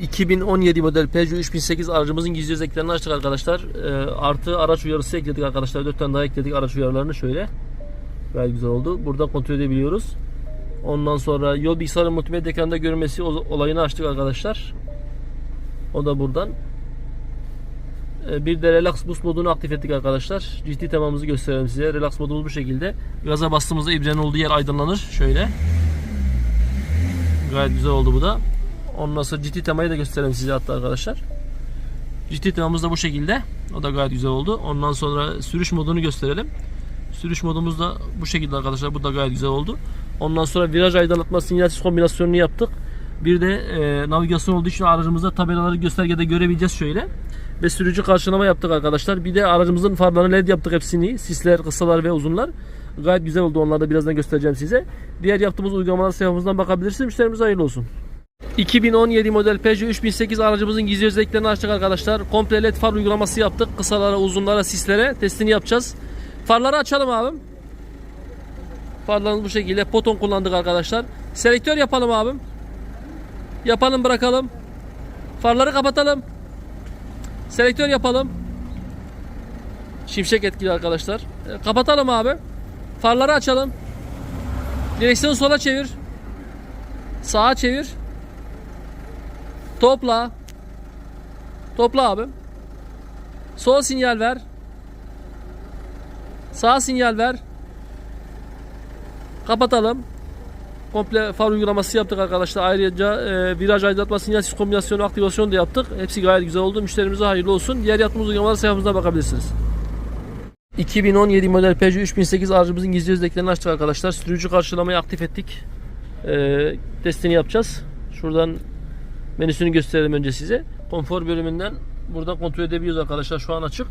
2017 model Peugeot 3008 aracımızın gizli özelliklerini açtık arkadaşlar. Ee, artı araç uyarısı ekledik arkadaşlar. 4 tane daha ekledik araç uyarılarını şöyle. Gayet güzel oldu. Buradan kontrol edebiliyoruz. Ondan sonra yol bilgisayarı multimedya ekranında görmesi ol- olayını açtık arkadaşlar. O da buradan. Ee, Bir de relax boost modunu aktif ettik arkadaşlar. GT temamızı gösterelim size. Relax modumuz bu şekilde. Gaza bastığımızda ibrenin olduğu yer aydınlanır. Şöyle. Gayet güzel oldu bu da. Ondan sonra GT temayı da gösterelim size hatta arkadaşlar. GT temamız da bu şekilde. O da gayet güzel oldu. Ondan sonra sürüş modunu gösterelim. Sürüş modumuz da bu şekilde arkadaşlar. Bu da gayet güzel oldu. Ondan sonra viraj aydınlatma sinyalsiz kombinasyonunu yaptık. Bir de e, navigasyon olduğu için aracımızda tabelaları göstergede görebileceğiz şöyle. Ve sürücü karşılama yaptık arkadaşlar. Bir de aracımızın farlarını led yaptık hepsini. Sisler, kısalar ve uzunlar. Gayet güzel oldu. Onları da birazdan göstereceğim size. Diğer yaptığımız uygulamalar sayfamızdan bakabilirsiniz. Müşterimize hayırlı olsun. 2017 model Peugeot 3008 aracımızın gizli özelliklerini açtık arkadaşlar. Komple led far uygulaması yaptık. Kısalara, uzunlara, sislere testini yapacağız. Farları açalım abim. Farlarımız bu şekilde. Poton kullandık arkadaşlar. Selektör yapalım abim. Yapalım bırakalım. Farları kapatalım. Selektör yapalım. Şimşek etkili arkadaşlar. E, Kapatalım abi. Farları açalım. Direksiyonu sola çevir. Sağa çevir. Topla. Topla abi. Sol sinyal ver. Sağ sinyal ver. Kapatalım. Komple far uygulaması yaptık arkadaşlar. Ayrıca e, viraj aydınlatma sinyalsiz kombinasyonu aktivasyonu da yaptık. Hepsi gayet güzel oldu. Müşterimize hayırlı olsun. Diğer yaptığımız uygulamalar sayfamızda bakabilirsiniz. 2017 model Peugeot 3008 aracımızın gizli özelliklerini açtık arkadaşlar. Sürücü karşılamayı aktif ettik. E, testini yapacağız. Şuradan menüsünü gösterelim önce size. Konfor bölümünden buradan kontrol edebiliyoruz arkadaşlar. Şu an açık.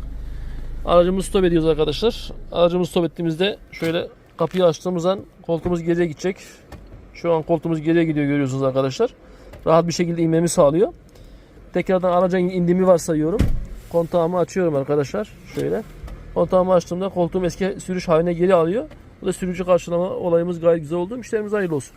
Aracımızı stop ediyoruz arkadaşlar. Aracımızı stop ettiğimizde şöyle kapıyı açtığımız an koltuğumuz geriye gidecek. Şu an koltuğumuz geriye gidiyor görüyorsunuz arkadaşlar. Rahat bir şekilde inmemi sağlıyor. Tekrardan araca indiğimi varsayıyorum. Kontağımı açıyorum arkadaşlar. Şöyle. Kontağımı açtığımda koltuğum eski sürüş haline geri alıyor. Bu da sürücü karşılama olayımız gayet güzel oldu. Müşterimize hayırlı olsun.